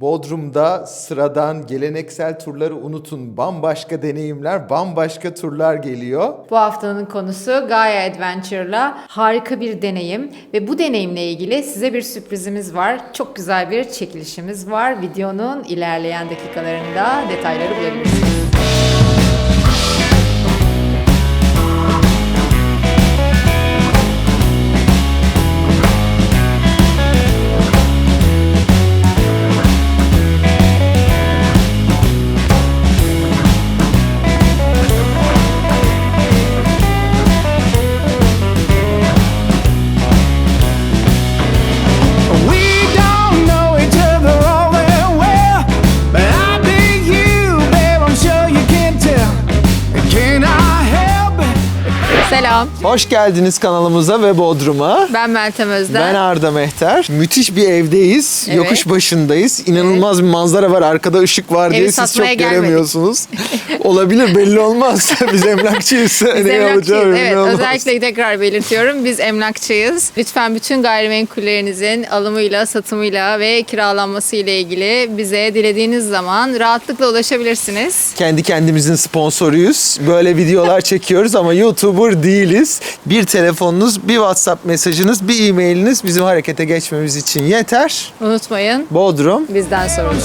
Bodrum'da sıradan geleneksel turları unutun. Bambaşka deneyimler, bambaşka turlar geliyor. Bu haftanın konusu Gaia Adventure'la harika bir deneyim ve bu deneyimle ilgili size bir sürprizimiz var. Çok güzel bir çekilişimiz var. Videonun ilerleyen dakikalarında detayları bulabilirsiniz. Hoş geldiniz kanalımıza ve Bodrum'a. ben Meltem Özden. Ben Arda Mehter. Müthiş bir evdeyiz. Evet. Yokuş başındayız. İnanılmaz bir manzara var. Arkada ışık var diye Evi siz çok gelmedik. göremiyorsunuz. Olabilir belli olmaz. Biz emlakçıyız. Biz Ne emlakçıyız. Evet, olmaz. özellikle tekrar belirtiyorum. Biz emlakçıyız. Lütfen bütün gayrimenkullerinizin alımıyla, satımıyla ve kiralanması ile ilgili bize dilediğiniz zaman rahatlıkla ulaşabilirsiniz. Kendi kendimizin sponsoruyuz. Böyle videolar çekiyoruz ama YouTuber değiliz. Bir telefonunuz, bir WhatsApp mesajınız, bir e-mailiniz bizim harekete geçmemiz için yeter. Unutmayın Bodrum. bizden sorulur.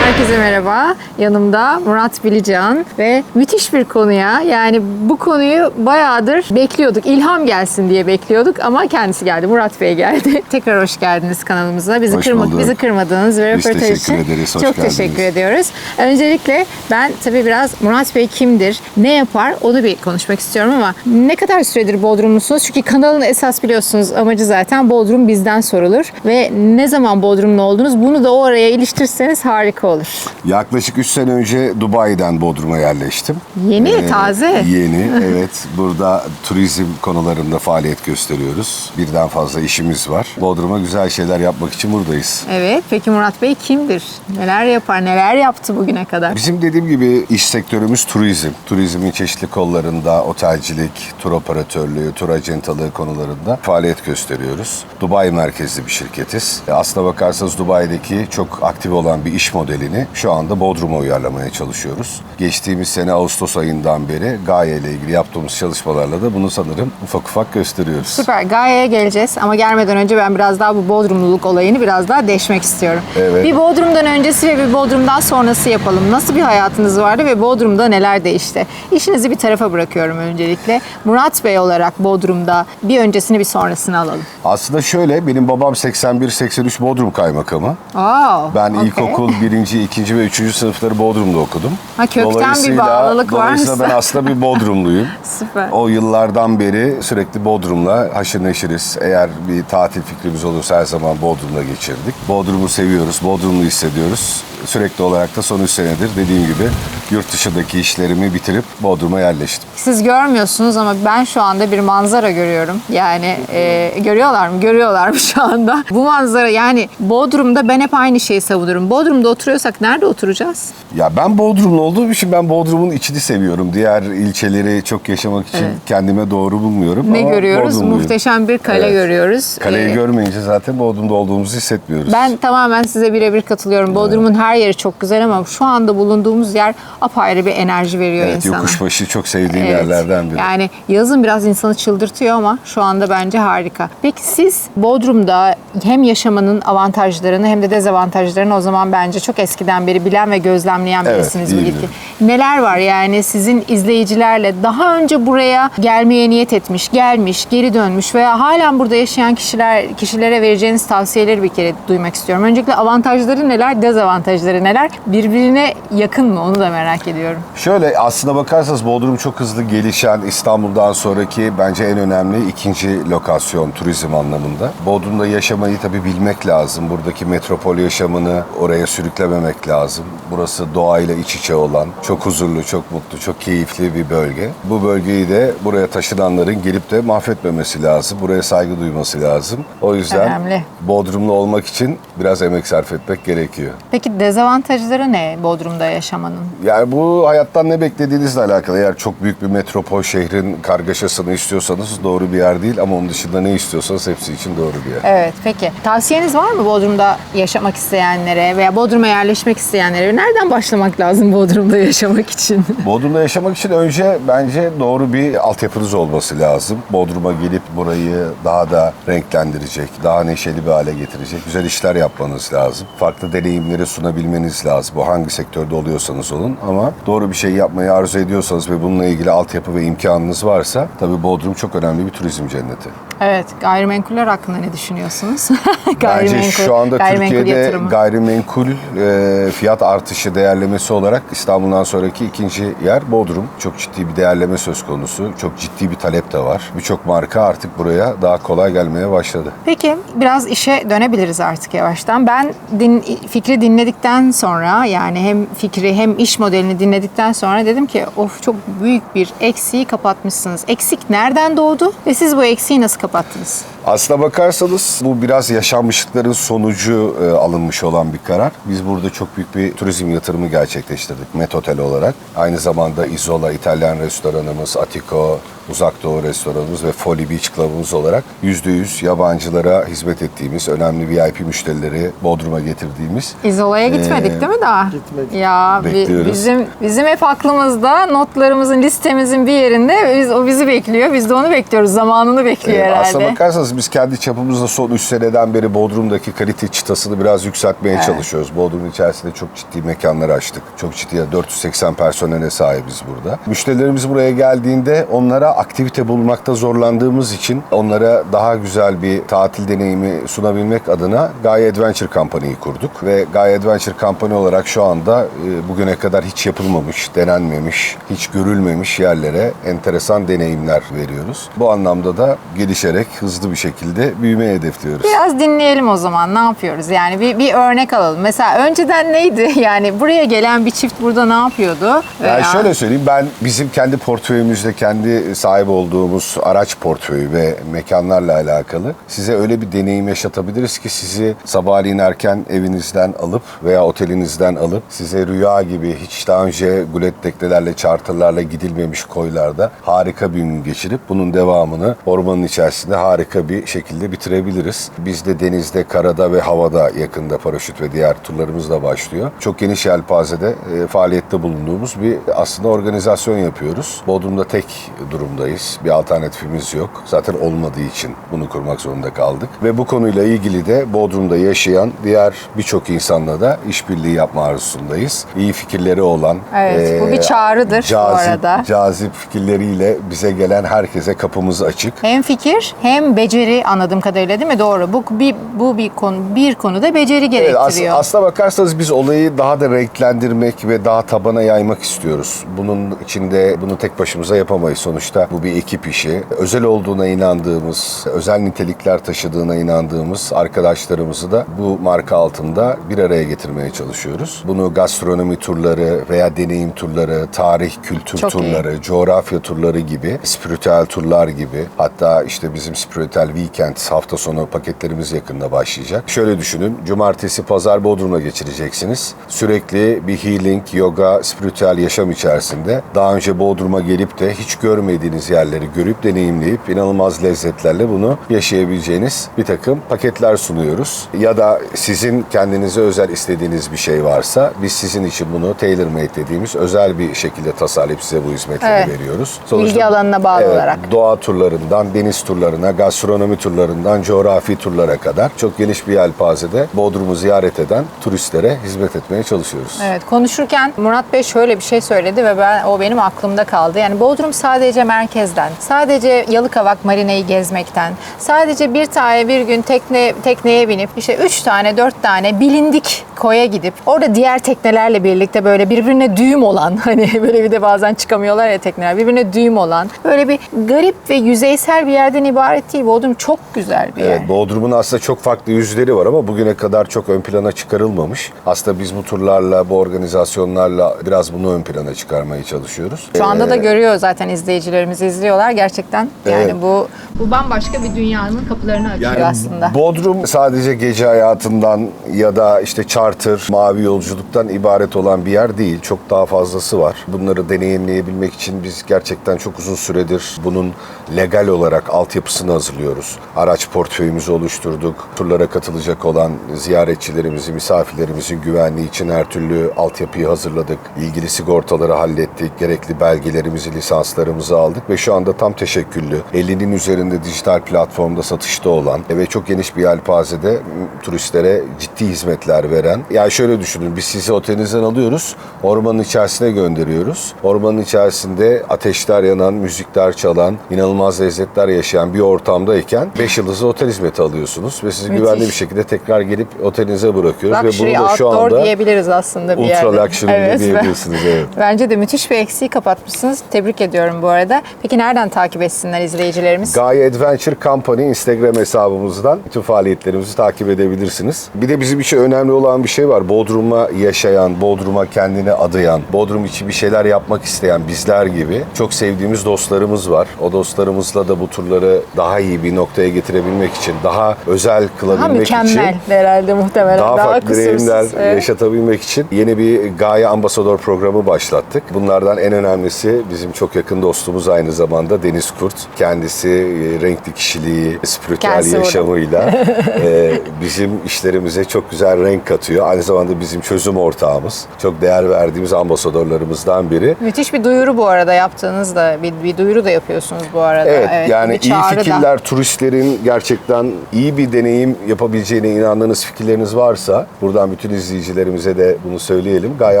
Herkese merhaba. Yanımda Murat Bilican ve müthiş bir konuya yani bu konuyu bayağıdır bekliyorduk. İlham gelsin diye bekliyorduk ama kendisi geldi. Murat Bey geldi. Tekrar hoş geldiniz kanalımıza. Bizi Hoş kırma, bulduk. bizi kırmadığınız ve Biz röportaj için ederiz, hoş çok geldiniz. teşekkür ediyoruz. Öncelikle ben tabii biraz Murat Bey kimdir, ne yapar onu bir konuşmak istiyorum ama ne kadar süredir Bodrumlusunuz? Çünkü kanalın esas biliyorsunuz amacı zaten Bodrum bizden sorulur ve ne zaman Bodrumlu oldunuz bunu da o araya iliştirseniz harika olur. Yaklaşık 3 sene önce Dubai'den Bodrum'a yerleştim. Yeni, taze. Yeni, evet. Burada turizm konularında faaliyet gösteriyoruz. Birden fazla işimiz var. Bodrum'a güzel şeyler yapmak için buradayız. Evet, peki Murat Bey kimdir? Neler yapar, neler yaptı bugüne kadar? Bizim dediğim gibi iş sektörümüz turizm. Turizmin çeşitli kollarında otelcilik, tur operatörlüğü, tur acentalığı konularında faaliyet gösteriyoruz. Dubai merkezli bir şirketiz. Aslına bakarsanız Dubai'deki çok aktif olan bir iş modelini şu anda Bodrum'a uyarlamaya çalışıyoruz. Geçtiğimiz sene Ağustos ayından beri Gaye ile ilgili yaptığımız çalışmalarla da bunu sanırım ufak ufak gösteriyoruz. Süper, Gaye'ye geleceğiz ama gelmeden önce ben biraz daha bu Bodrumluluk olayını biraz daha deşmek istiyorum. Evet. Bir Bodrum'dan öncesi ve bir Bodrum'dan sonrası yapalım. Nasıl bir hayatınız vardı ve Bodrum'da neler değişti? İşinizi bir tarafa bırakıyorum öncelikle. Murat Bey olarak Bodrum'da bir öncesini bir sonrasını alalım. Aslında şöyle, benim babam 81-83 Bodrum kaymakamı. Aa, Ben okey. ilkokul birinci, ikinci ve üçüncü sınıfları Bodrum'da okudum. Ha, kökten bir Dolayısıyla- bağlılık var Dolayısıyla ben aslında bir Bodrumluyum. Süper. O yıllardan beri sürekli Bodrum'la haşır neşiriz. Eğer bir tatil fikrimiz olursa her zaman Bodrum'la geçirdik. Bodrum'u seviyoruz, Bodrum'u hissediyoruz. Sürekli olarak da son 3 senedir dediğim gibi yurt dışındaki işlerimi bitirip Bodrum'a yerleştim. Siz görmüyorsunuz ama ben şu anda bir manzara görüyorum. Yani e, görüyorlar mı? Görüyorlar mı şu anda? Bu manzara yani Bodrum'da ben hep aynı şeyi savunurum. Bodrum'da oturuyorsak nerede oturacağız? Ya ben Bodrumlu olduğum için ben Bodrum'un içini seviyorum. Diğer ilçeleri çok yaşamak için kendime doğru bulmuyorum. Ne ama görüyoruz? Bodrumluyum. Muhteşem bir kale Evet. görüyoruz. Kaleyi Ee, görmeyince zaten Bodrum'da olduğumuzu hissetmiyoruz. Ben tamamen size birebir katılıyorum. Bodrum'un her yeri çok güzel ama şu anda bulunduğumuz yer apayrı bir enerji veriyor evet, insana. Yokuşbaşı çok sevdiğim Evet. yerlerden biri. Yani yazın biraz insanı çıldırtıyor ama şu anda bence harika. Peki siz Bodrum'da hem yaşamanın avantajlarını hem de dezavantajlarını o zaman bence çok eskiden beri bilen ve gözlemleyen Evet, birisiniz birlikte. bilirim. Neler var yani sizin izleyicilerle daha önce buraya gelmeye niyet etmiş, gelmiş, geri dönmüş veya halen burada yaşayan kişiler kişilere vereceğiniz tavsiyeleri bir kere duymak istiyorum. Öncelikle avantajları neler, dezavantajları neler? Birbirine yakın mı onu da merak ediyorum. Şöyle aslına bakarsanız Bodrum çok hızlı gelişen İstanbul'dan sonraki bence en önemli ikinci lokasyon turizm anlamında. Bodrum'da yaşamayı tabii bilmek lazım. Buradaki metropol yaşamını oraya sürüklememek lazım. Burası doğayla iç içe olan, çok huzurlu, çok mutlu, çok keyifli bir bölge. Bu bölgeyi de buraya taşınanların gelip de mahvetmemesi lazım. Buraya saygı duyması lazım. O yüzden Önemli. Bodrumlu olmak için biraz emek sarf etmek gerekiyor. Peki dezavantajları ne Bodrum'da yaşamanın? Yani bu hayattan ne beklediğinizle alakalı. Eğer çok büyük bir metropol şehrin kargaşasını istiyorsanız doğru bir yer değil ama onun dışında ne istiyorsanız hepsi için doğru bir yer. Evet peki. Tavsiyeniz var mı Bodrum'da yaşamak isteyenlere veya Bodrum'a yerleşmek isteyenlere? Nereden başlamak lazım Bodrum'da yaşamak için? Bodrum'da yaşamak için önce bence doğru bir altyapınız olması lazım. Bodrum'a gelip burayı daha da renklendirecek, daha neşeli bir hale getirecek güzel işler yapmanız lazım. Farklı deneyimleri sunabilmeniz lazım. Bu hangi sektörde oluyorsanız olun ama doğru bir şey yapmayı arzu ediyorsanız ve bununla ilgili altyapı ve imkanınız varsa tabii Bodrum çok önemli bir turizm cenneti. evet gayrimenkuller hakkında ne düşünüyorsunuz? Bence şu anda gayrimenkul Türkiye'de yatırımı. gayrimenkul e, fiyat artışı değerlemesi olarak İstanbul'dan sonraki ikinci yer Bodrum. Çok ciddi bir değerleme söz konusu. Çok ciddi bir talep de var. Birçok marka artık buraya daha kolay gelmeye başladı. Peki biraz işe dönebiliriz artık yavaştan. Ben din, fikri dinledikten sonra yani hem fikri hem iş modelini dinledikten sonra dedim ki of çok büyük bir eksiği kapatmışsınız. Eksik nereden doğdu ve siz bu eksiği nasıl kapattınız? Aslına bakarsanız bu biraz yaşanmışlıkların sonucu e, alınmış olan bir karar. Biz burada çok büyük bir turizm yatırımı gerçekleştirdik Met Otel olarak. Aynı zamanda Isola İtalyan restoranımız, Atiko, Uzak Doğu restoranımız ve Folly Beach Club'ımız olarak %100 yabancılara hizmet ettiğimiz, önemli VIP müşterileri Bodrum'a getirdiğimiz İzola'ya gitmedik Ee, değil mi daha? gitmedik. Ya bi- Bekliyoruz. bizim bizim hep aklımızda notlarımızın listemizin bir yerinde biz o bizi bekliyor. Biz de onu bekliyoruz. Zamanını bekliyor Ee, herhalde. Aslına bakarsanız biz kendi çapımızda son 3 seneden beri Bodrum'daki kalite çıtasını biraz yükseltmeye Evet. çalışıyoruz. Bodrum'un içerisinde çok ciddi mekanlar açtık. Çok ciddi 480 personele sahibiz burada. Müşterilerimiz buraya geldiğinde onlara aktivite bulmakta zorlandığımız için onlara daha güzel bir tatil deneyimi sunabilmek adına Gaye Adventure Company'yi kurduk. Ve Gaye Adventure Company olarak şu anda e, bugüne kadar hiç yapılmamış, denenmemiş, hiç görülmemiş yerlere enteresan deneyimler veriyoruz. Bu anlamda da gelişerek hızlı bir şekilde büyümeyi hedefliyoruz. Biraz dinleyelim o zaman. Ne yapıyoruz? Yani bir, bir örnek alalım. Mesela önceden neydi? Yani buraya gelen bir çift burada ne yapıyordu? Yani Veya- şöyle söyleyeyim ben bizim kendi portföyümüzde kendi sahip olduğumuz araç portföyü ve mekanlarla alakalı size öyle bir deneyim yaşatabiliriz ki sizi sabahleyin erken evinizden alıp veya otelinizden alıp size rüya gibi hiç daha önce gulet teknelerle charterlarla gidilmemiş koylarda harika bir gün geçirip bunun devamını ormanın içerisinde harika bir şekilde bitirebiliriz. Biz de denizde, karada ve havada yakında paraşüt ve diğer turlarımız da başlıyor. Çok geniş yelpazede e, faaliyette bulunduğumuz bir aslında organizasyon yapıyoruz. Bodrum'da tek durumdayız. Bir alternatifimiz yok. Zaten olmadığı için bunu kurmak zorunda kaldık. Ve bu konuyla ilgili de Bodrum'da yaşayan diğer birçok insanla da işbirliği yapma arzusundayız. İyi fikirleri olan, Evet, bu bir çağrıdır bu cazip, arada. cazip fikirleriyle bize gelen herkese kapımız açık. Hem fikir hem beceri anladığım kadarıyla değil mi? Doğru. Bu bir bu bir konu bir konuda beceri Evet, gerektiriyor. as- aslına bakarsanız biz olayı daha da renklendirmek ve daha tabana yaymak istiyoruz. Bunun içinde bunu tek başımıza yapamayız. Sonuçta bu bir ekip işi. Özel olduğuna inandığımız, özel nitelikler taşıdığına inandığımız arkadaşlarımızı da bu marka altında bir araya getirmeye çalışıyoruz. Bunu gastronomi turları veya deneyim turları, tarih, kültür Çok iyi. turları, coğrafya turları gibi, spiritüel turlar gibi. Hatta işte bizim spiritüel weekend hafta sonu paketlerimiz yakında başlayacak. Şöyle düşünün, cumartesi, pazar Bodrum'a geçireceksiniz. Sürekli bir healing, yoga, spiritüel yaşam içerisinde daha önce Bodrum'a gelip de hiç görmediğiniz yerleri görüp deneyimleyip inanılmaz lezzetlerle bunu yaşayabileceğiniz bir takım paketler sunuyoruz. Ya da sizin kendinize özel istediğiniz bir şey varsa biz sizin için bunu tailor made dediğimiz özel bir şekilde tasarlayıp size bu hizmetleri Evet. veriyoruz. İlgi alanına bağlı olarak. Doğa turlarından, deniz turlarına, gastronomi turlarından, coğrafi turlara kadar çok geniş bir yelpazede Bodrum'u ziyaret eden turistlere hizmet etmeye çalışıyoruz. Evet konuşurken Murat Bey şöyle bir şey söyledi ve ben o benim aklımda kaldı. Yani Bodrum sadece merkezden, sadece Yalıkavak Marina'yı gezmekten, sadece bir tane bir gün tekne tekneye binip işte üç tane dört tane bilindik koya gidip orada diğer teknelerle birlikte böyle birbirine düğüm olan hani böyle bir de bazen çıkamıyorlar ya tekneler birbirine düğüm olan böyle bir garip ve yüzeysel bir yerden ibaret değil. Bodrum çok güzel bir yer. Evet, Bodrum'un aslında çok farklı yüzleri var ama bugüne kadar çok ön plana çıkarılmamış. Aslında biz bu turlarla, bu organizasyonlarla biraz bunu ön plana çıkarmaya çalışıyoruz. Şu anda da Ee, görüyor zaten izleyicilerimiz izliyorlar gerçekten. Yani Evet. bu bu bambaşka bir dünyanın kapılarını açıyor Yani aslında. Bodrum sadece gece hayatından ya da işte charter, mavi yolculuktan ibaret olan bir yer değil. Çok daha fazlası var. Bunları deneyimleyebilmek için biz gerçekten çok uzun süredir bunun legal olarak altyapısını hazırlıyoruz. Araç portföyümüzü oluşturduk. Turlara katılacak olan ziyaretçilerimizi, misafirlerimizin güvenliği için her türlü altyapıyı hazırladık. İlgili sigortaları hallettik. Gerekli belgelerimizi, lisanslarımızı aldık ve şu anda tam teşekküllü 50'nin üzerinde dijital platformda satışta olan ve çok geniş bir yelpazede turistlere ciddi hizmetler veren. Yani şöyle düşünün biz sizi otelinizden alıyoruz, ormanın içerisine gönderiyoruz. Ormanın içerisinde ateşler yanan, müzikler çalan, inanılmaz lezzetler yaşayan bir ortamdayken 5 yıldızlı otel hizmeti alıyorsunuz ve sizi Müthiş. güvenli bir şekilde tekrar gelip otelinize bırakıyoruz Luxury ve bunu da şu anda diyebiliriz aslında bir ultra yerde. luxury Evet, diyebilirsiniz. Evet. Bence de müthiş bir eksiği kapatmışsınız. Tebrik ediyorum bu arada. Peki nereden takip etsinler izleyicilerimiz? Gaye Adventure Company Instagram hesabımızdan bütün faaliyetlerimizi takip edebilirsiniz. Bir de bizim için önemli olan bir şey var. Bodrum'a yaşayan, Bodrum'a kendini adayan, Bodrum için bir şeyler yapmak isteyen bizler gibi çok sevdiğimiz dostlarımız var. O dostlarımızla da bu turları daha iyi bir noktaya getirebilmek için, daha özel Daha kılabilmek için mükemmel herhalde muhtemelen. daha, Daha, farklı deneyimler Evet. yaşatabilmek için yeni bir Gaye Ambasador programı başlattık. Bunlardan en önemlisi bizim çok yakın dostumuz aynı zamanda Deniz Kurt. Kendisi e, renkli kişiliği, spiritüel yaşamıyla e, bizim işlerimize çok güzel renk katıyor. Aynı zamanda bizim çözüm ortağımız. Çok değer verdiğimiz ambasadorlarımızdan biri. Müthiş bir duyuru bu arada yaptığınız da bir, bir duyuru da yapıyorsunuz bu arada. Evet, yani bir iyi çağrı da. fikirler, turistlerin gerçekten iyi bir deneyim yapabileceğine inandığınız fikirleriniz varsa buradan bütün izleyicilerimize de bunu söyleyelim. Gaye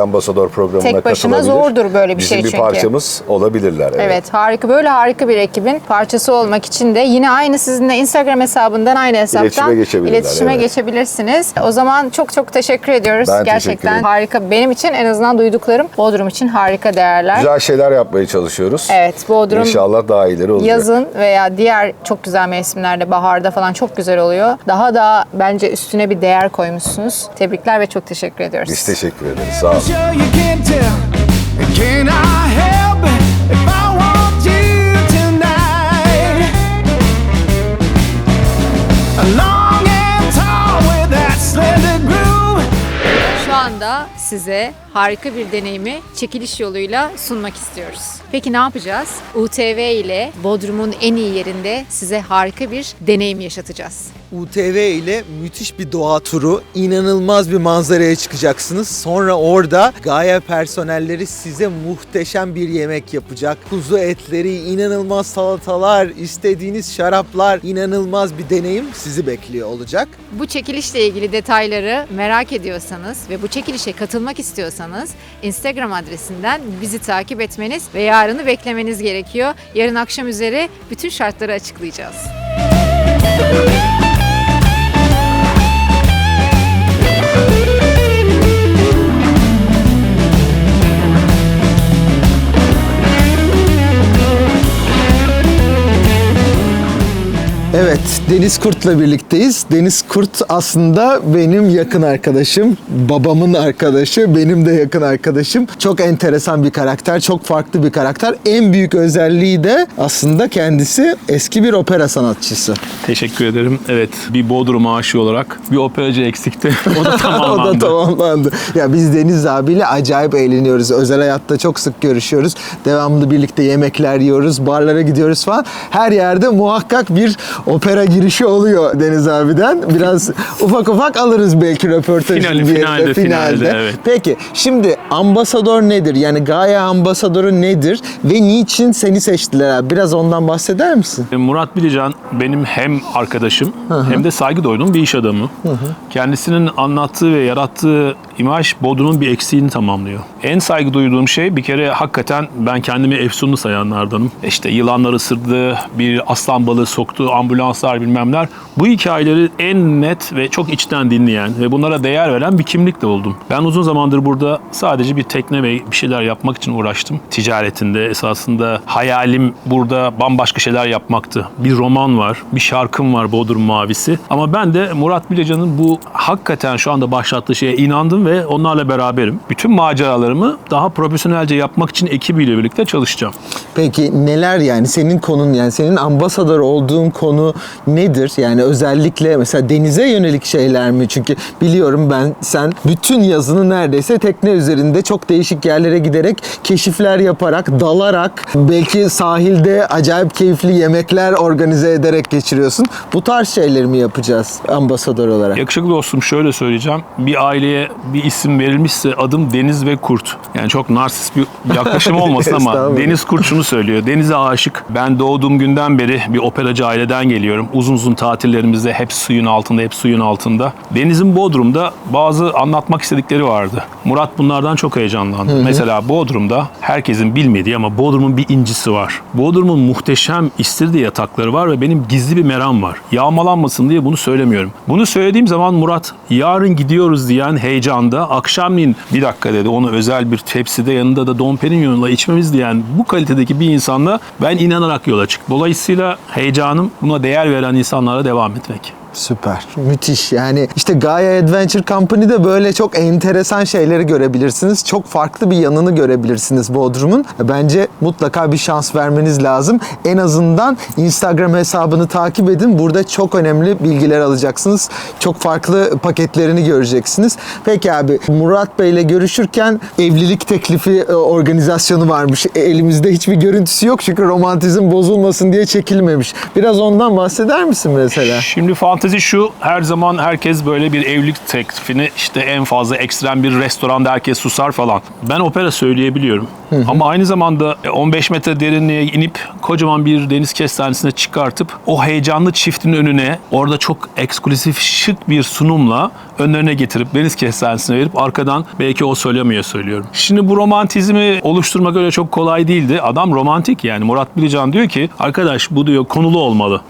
Ambasador programına Tek başına zordur böyle bir Bizim şey bir çünkü. parçamız olabilirler. Evet. Evet harika böyle harika bir ekibin parçası olmak için de yine aynı sizinle Instagram hesabından aynı hesaptan İletişime geçebilirler, iletişime evet. geçebilirsiniz. O zaman çok çok teşekkür ediyoruz. Ben teşekkür Gerçekten ederim. harika. Benim için en azından duyduklarım Bodrum için harika değerler. Güzel şeyler yapmaya çalışıyoruz. Evet Bodrum İnşallah daha iyileri olacak. yazın veya diğer çok güzel mevsimlerde baharda falan çok güzel oluyor. Daha da bence üstüne bir değer koymuşsunuz. Tebrikler ve çok teşekkür ediyoruz. Biz teşekkür ederiz. Sağ olun. Size harika bir deneyimi çekiliş yoluyla sunmak istiyoruz. Peki ne yapacağız? UTV ile Bodrum'un en iyi yerinde size harika bir deneyim yaşatacağız. UTV ile müthiş bir doğa turu, inanılmaz bir manzaraya çıkacaksınız. Sonra orada Gaia personelleri size muhteşem bir yemek yapacak. Kuzu etleri, inanılmaz salatalar, istediğiniz şaraplar, inanılmaz bir deneyim sizi bekliyor olacak. Bu çekilişle ilgili detayları merak ediyorsanız ve bu çekilişe katılmak istiyorsanız Instagram adresinden bizi takip etmeniz ve yarını beklemeniz gerekiyor. Yarın akşam üzere bütün şartları açıklayacağız. Evet, Deniz Kurt'la birlikteyiz. Deniz Kurt aslında benim yakın arkadaşım, babamın arkadaşı, benim de yakın arkadaşım. Çok enteresan bir karakter, çok farklı bir karakter. En büyük özelliği de aslında kendisi eski bir opera sanatçısı. Teşekkür ederim. Evet bir Bodrum aşığı olarak bir operacı eksikti. O da o tamamlandı. da tamamlandı. Ya biz Deniz abiyle acayip eğleniyoruz. Özel hayatta çok sık görüşüyoruz. Devamlı birlikte yemekler yiyoruz, barlara gidiyoruz falan. Her yerde muhakkak bir opera girişi oluyor Deniz abiden. Biraz ufak ufak alırız belki röportajın Finali, yerinde, finalde, finalde, evet. Peki şimdi ambasador nedir? Yani Gaia ambasadoru nedir? Ve niçin seni seçtiler abi? Biraz ondan bahseder misin? Murat Bilican benim hem arkadaşım hem de saygı duyduğum bir iş adamı. Kendisinin anlattığı ve yarattığı imaj Bodrum'un bir eksiğini tamamlıyor. En saygı duyduğum şey bir kere hakikaten ben kendimi efsunlu sayanlardanım. İşte yılanlar ısırdı, bir aslan balığı soktu, ambulanslar bilmemler. Bu hikayeleri en net ve çok içten dinleyen ve bunlara değer veren bir kimlikle oldum. Ben uzun zamandır burada sadece bir tekne ve bir şeyler yapmak için uğraştım. Ticaretinde esasında hayalim burada bambaşka şeyler yapmaktı. Bir roman var, bir şarkım var Bodrum Mavisi. Ama ben de Murat Bilecan'ın bu hakikaten şu anda başlattığı şeye inandım ve onlarla beraberim. Bütün maceralarımı daha profesyonelce yapmak için ekibiyle birlikte çalışacağım. Peki neler yani senin konun yani senin ambasador olduğun konu nedir? Yani özellikle mesela denize yönelik şeyler mi? Çünkü biliyorum ben sen bütün yazını neredeyse tekne üzerinde çok değişik yerlere giderek keşifler yaparak, dalarak, belki sahilde acayip keyifli yemekler organize ederek geçiriyorsun. Bu tarz şeyleri mi yapacağız ambasador olarak? Yakışıklı dostum şöyle söyleyeceğim. Bir aileye bir isim verilmişse adım Deniz ve Kurt. Yani çok narsist bir yaklaşım olmasın ama. Deniz Kurt şunu söylüyor. Denize aşık. Ben doğduğum günden beri bir operacı aileden geliyorum. Uzun uzun tatillerimizde hep suyun altında, hep suyun altında. Deniz'in Bodrum'da bazı anlatmak istedikleri vardı. Murat bunlardan çok heyecanlandı. Mesela Bodrum'da herkesin bilmediği ama Bodrum'un bir incisi var. Bodrum'un muhteşem istirdi yatakları var ve benim gizli bir meram var. Yağmalanmasın diye bunu söylemiyorum. Bunu söylediğim zaman Murat yarın gidiyoruz diyen heyecanda akşamleyin bir dakika dedi onu özel bir tepside yanında da Dom Perignon'la içmemiz diyen bu kalitedeki bir insanla ben inanarak yola çık. Dolayısıyla heyecanım buna değer veren insanlara devam etmek. Süper. Müthiş. Yani işte Gaia Adventure Company'de böyle çok enteresan şeyleri görebilirsiniz. Çok farklı bir yanını görebilirsiniz Bodrum'un. Bence mutlaka bir şans vermeniz lazım. En azından Instagram hesabını takip edin. Burada çok önemli bilgiler alacaksınız. Çok farklı paketlerini göreceksiniz. Peki abi Murat Bey ile görüşürken evlilik teklifi e, organizasyonu varmış. E, Elimizde hiçbir görüntüsü yok çünkü romantizm bozulmasın diye çekilmemiş. Biraz ondan bahseder misin mesela? Şimdi fantezi şu, her zaman herkes böyle bir evlilik teklifini işte en fazla ekstrem bir restoranda herkes susar falan. Ben opera söyleyebiliyorum. Ama aynı zamanda 15 metre derinliğe inip kocaman bir deniz kestanesine çıkartıp o heyecanlı çiftin önüne orada çok eksklusif şık bir sunumla önlerine getirip deniz kestanesine verip arkadan belki o söylemiyor söylüyorum. Şimdi bu romantizmi oluşturmak öyle çok kolay değildi. Adam romantik yani Murat Bilican diyor ki arkadaş bu diyor konulu olmalı.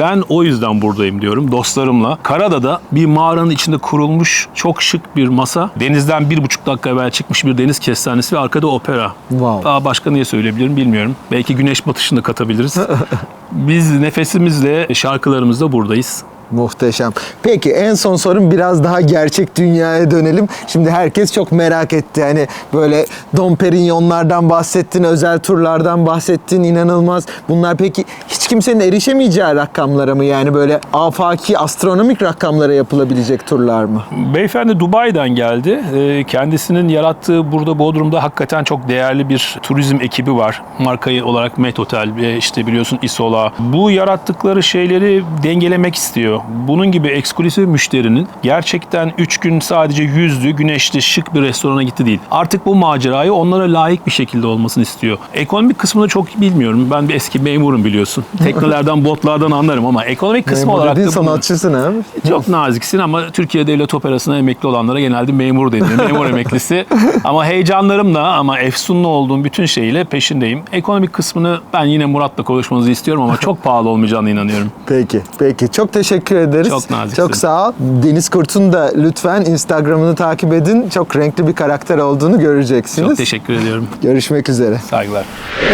Ben o yüzden buradayım diyorum dostlarımla. Karada'da bir mağaranın içinde kurulmuş çok şık bir masa. Denizden bir buçuk dakika evvel çıkmış bir deniz kestanesi ve arkada opera. Wow. Daha başka niye söyleyebilirim bilmiyorum. Belki güneş batışını da katabiliriz. Biz nefesimizle şarkılarımızla buradayız. Muhteşem. Peki en son sorum biraz daha gerçek dünyaya dönelim. Şimdi herkes çok merak etti. Hani böyle Dom Perignon'lardan bahsettin, özel turlardan bahsettin, inanılmaz. Bunlar peki hiç kimsenin erişemeyeceği rakamlara mı? Yani böyle afaki, astronomik rakamlara yapılabilecek turlar mı? Beyefendi Dubai'den geldi. Ee, Kendisinin yarattığı burada Bodrum'da hakikaten çok değerli bir turizm ekibi var. Markayı olarak Met Hotel ve işte biliyorsun Isola. Bu yarattıkları şeyleri dengelemek istiyor. Bunun gibi eksklusif müşterinin gerçekten 3 gün sadece yüzdü, güneşli, şık bir restorana gitti değil. Artık bu macerayı onlara layık bir şekilde olmasını istiyor. Ekonomik kısmını çok bilmiyorum. Ben bir eski memurum biliyorsun. Teknelerden, botlardan anlarım ama ekonomik kısmı Memur olarak da bunu- sanatçısın abi. çok naziksin ama Türkiye Devlet Operası'na emekli olanlara genelde memur deniyor. Memur emeklisi. Ama heyecanlarımla ama efsunlu olduğum bütün şeyle peşindeyim. Ekonomik kısmını ben yine Murat'la konuşmanızı istiyorum ama çok pahalı olmayacağına inanıyorum. Peki, peki. Çok teşekkür ederiz. Çok naziksin. Çok sağ ol. Deniz Kurt'un da lütfen Instagram'ını takip edin. Çok renkli bir karakter olduğunu göreceksiniz. Çok teşekkür ediyorum. Görüşmek üzere. Saygılar.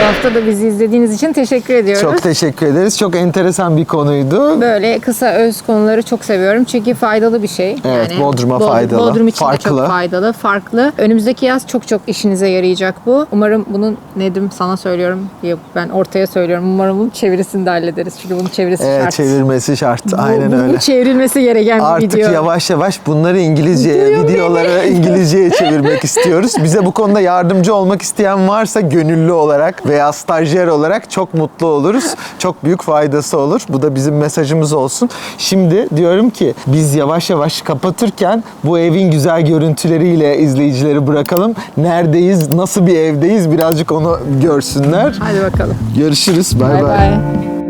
Bu hafta da bizi izlediğiniz için teşekkür ediyoruz. Çok teşekkür ederiz. Çok enteresan bir konuydu. Böyle kısa öz konuları çok seviyorum çünkü faydalı bir şey. Evet, Bodrum'a Bod- faydalı. Bodrum için de Farklı. çok faydalı, farklı. Önümüzdeki yaz çok çok işinize yarayacak bu. Umarım bunun Nedim sana söylüyorum diye ben ortaya söylüyorum. Umarım bunun çevirisini de hallederiz. Çünkü bunun çevirisi Evet, şart. çevirmesi şart. Bu- Aynen bu, öyle. Bu çevrilmesi gereken bir Artık video. yavaş yavaş bunları İngilizceye, Duyun videoları İngilizceye çevirmek istiyoruz. Bize bu konuda yardımcı olmak isteyen varsa gönüllü olarak veya stajyer olarak çok mutlu oluruz. Çok büyük faydası olur. Bu da bizim mesajımız olsun. Şimdi diyorum ki biz yavaş yavaş kapatırken bu evin güzel görüntüleriyle izleyicileri bırakalım. Neredeyiz, nasıl bir evdeyiz birazcık onu görsünler. Hadi bakalım. Görüşürüz. Bay. bay.